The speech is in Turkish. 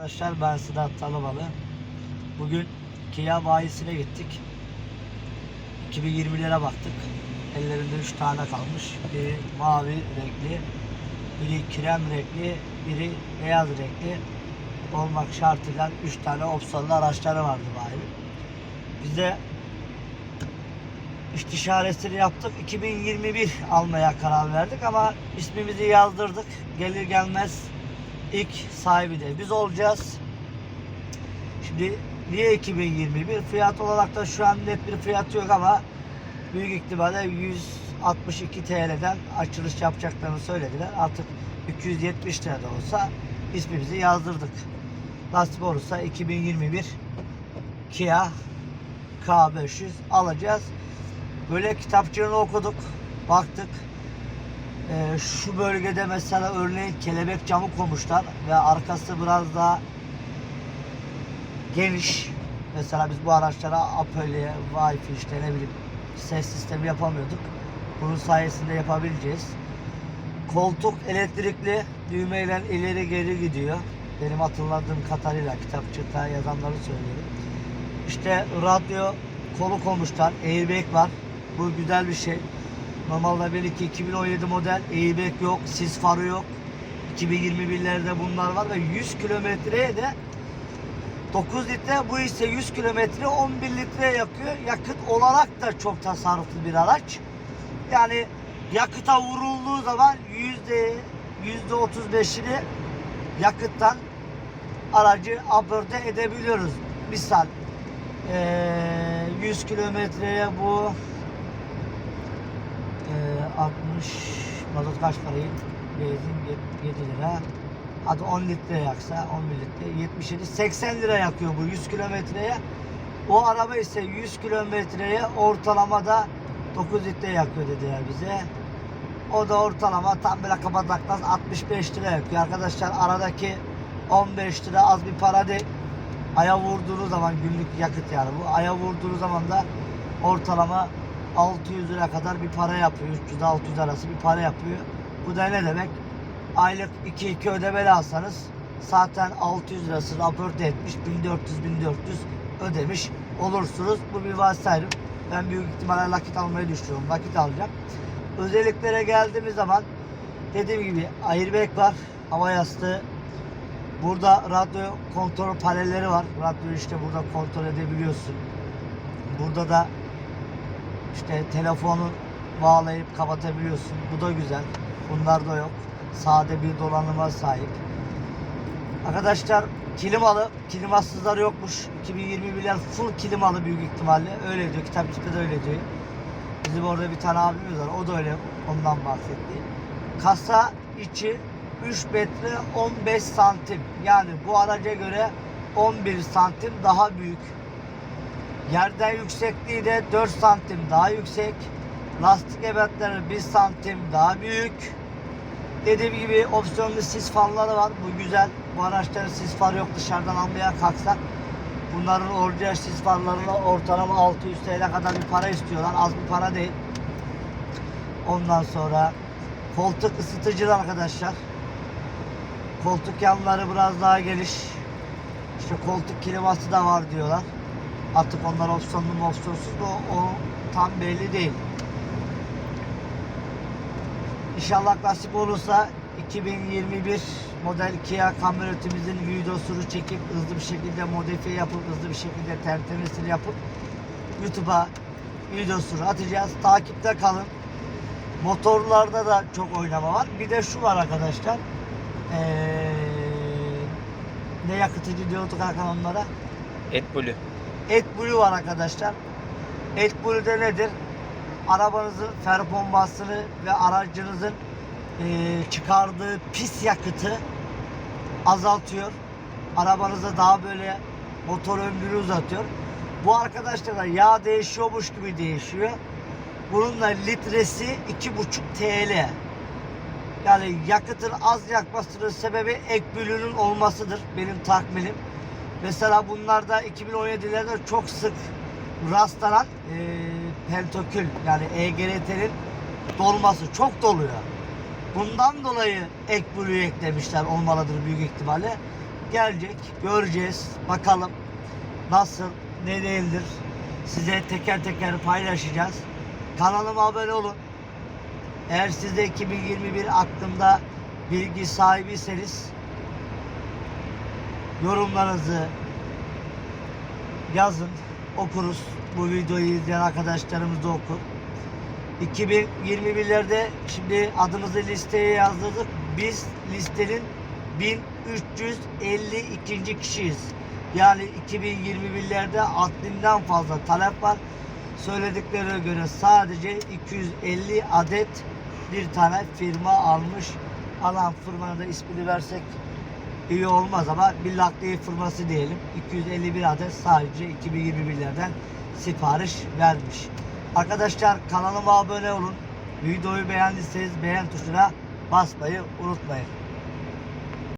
Arkadaşlar ben Sedat Talıbalı. Bugün Kia bayisine gittik. 2020'lere baktık. Ellerinde 3 tane kalmış. Biri mavi renkli, biri krem renkli, biri beyaz renkli olmak şartıyla 3 tane opsiyonlu araçları vardı bayinin. Biz de istişaresini yaptık. 2021 almaya karar verdik ama ismimizi yazdırdık. Gelir gelmez ilk sahibi de biz olacağız. Şimdi niye 2021? Fiyat olarak da şu an net bir fiyat yok ama büyük ihtimalle 162 TL'den açılış yapacaklarını söylediler. Artık 270 lira olsa ismimizi yazdırdık. Nasip olursa 2021 Kia K500 alacağız. Böyle kitapçığını okuduk, baktık. Ee, şu bölgede mesela örneğin kelebek camı koymuşlar ve arkası biraz daha geniş. Mesela biz bu araçlara Apple, Wi-Fi işte ne bileyim ses sistemi yapamıyorduk. Bunun sayesinde yapabileceğiz. Koltuk elektrikli düğmeyle ileri geri gidiyor. Benim hatırladığım kadarıyla kitapçıkta yazanları söylüyorum. İşte radyo kolu koymuşlar. Airbag var. Bu güzel bir şey. Normalde belki 2017 model airbag yok, sis farı yok. 2021'lerde bunlar var ve 100 kilometreye de 9 litre bu ise 100 kilometre 11 litre yakıyor. Yakıt olarak da çok tasarruflu bir araç. Yani yakıta vurulduğu zaman yüzde yüzde 35'ini yakıttan aracı abörde edebiliyoruz. Misal eee 100 kilometreye bu 60 mazot kaç parayı? Benzin 7 lira. Hadi 10 litre yaksa 11 litre 77 80 lira yakıyor bu 100 kilometreye. O araba ise 100 kilometreye ortalamada 9 litre yakıyor dediler bize. O da ortalama tam böyle kapataklas 65 lira yakıyor. Arkadaşlar aradaki 15 lira az bir para değil. Aya vurduğunuz zaman günlük yakıt yani bu. Aya vurduğunuz zaman da ortalama 600 lira kadar bir para yapıyor. 300-600 arası bir para yapıyor. Bu da ne demek? Aylık 2-2 ödemeli alsanız zaten 600 lirası raporte etmiş 1400-1400 ödemiş olursunuz. Bu bir varsayım. Ben büyük ihtimalle nakit almayı düşünüyorum. Nakit alacağım. Özelliklere geldiğimiz zaman dediğim gibi airbag var. Hava yastığı. Burada radyo kontrol panelleri var. Radyoyu işte burada kontrol edebiliyorsun. Burada da işte telefonu bağlayıp kapatabiliyorsun. Bu da güzel. Bunlar da yok. Sade bir dolanıma sahip. Arkadaşlar klimalı, klimasızlar yokmuş. 2021'ler full klimalı büyük ihtimalle. Öyle diyor. Kitapçıkta da öyle diyor. Bizim orada bir tane abimiz var. O da öyle ondan bahsetti. Kasa içi 3 metre 15 santim. Yani bu araca göre 11 santim daha büyük. Yerden yüksekliği de 4 santim daha yüksek. Lastik ebatları 1 santim daha büyük. Dediğim gibi opsiyonlu sis farları var. Bu güzel. Bu araçların sis farı yok. Dışarıdan almaya kalksak bunların orijinal sis farlarına ortalama 600 TL kadar bir para istiyorlar. Az bir para değil. Ondan sonra koltuk ısıtıcılı arkadaşlar. Koltuk yanları biraz daha geniş. İşte koltuk kliması da var diyorlar. Artık onlar opsiyonlu mu opsiyonsuz mu o tam belli değil. İnşallah nasip olursa 2021 model Kia kamyonetimizin videosunu çekip hızlı bir şekilde modifiye yapıp hızlı bir şekilde tertemizini yapıp YouTube'a videosunu atacağız. Takipte kalın. Motorlarda da çok oynama var. Bir de şu var arkadaşlar. Ee, ne yakıtıcı diyorduk Hakan onlara? AdBlue. AdBlue var arkadaşlar. AdBlue'de nedir? Arabanızın performansını ve aracınızın eee, çıkardığı pis yakıtı azaltıyor. Arabanıza daha böyle motor ömrünü uzatıyor. Bu arkadaşlar da yağ değişiyormuş gibi değişiyor. Bunun da litresi 2,5 TL. Yani yakıtın az yakmasının sebebi ekbülünün olmasıdır benim tahminim. Mesela bunlarda 2017'lerde çok sık rastlanan e, pentokül yani EGRT'nin dolması çok doluyor. Bundan dolayı ek blue'yu eklemişler olmalıdır büyük ihtimalle. gelecek. Göreceğiz. Bakalım nasıl, ne değildir. Size teker teker paylaşacağız. Kanalıma abone olun. Eğer siz de 2021 aklımda bilgi sahibiyseniz yorumlarınızı yazın. Okuruz. Bu videoyu izleyen arkadaşlarımız da okur. 2021'lerde şimdi adımızı listeye yazdırdık. Biz listenin 1352. kişiyiz. Yani 2021'lerde adlinden fazla talep var. Söylediklerine göre sadece 250 adet bir tane firma almış. Alan firmanın da ismini versek iyi olmaz ama bir nakliye firması diyelim. 251 adet sadece 2021'lerden sipariş vermiş. Arkadaşlar kanalıma abone olun. Videoyu beğendiyseniz beğen tuşuna basmayı unutmayın.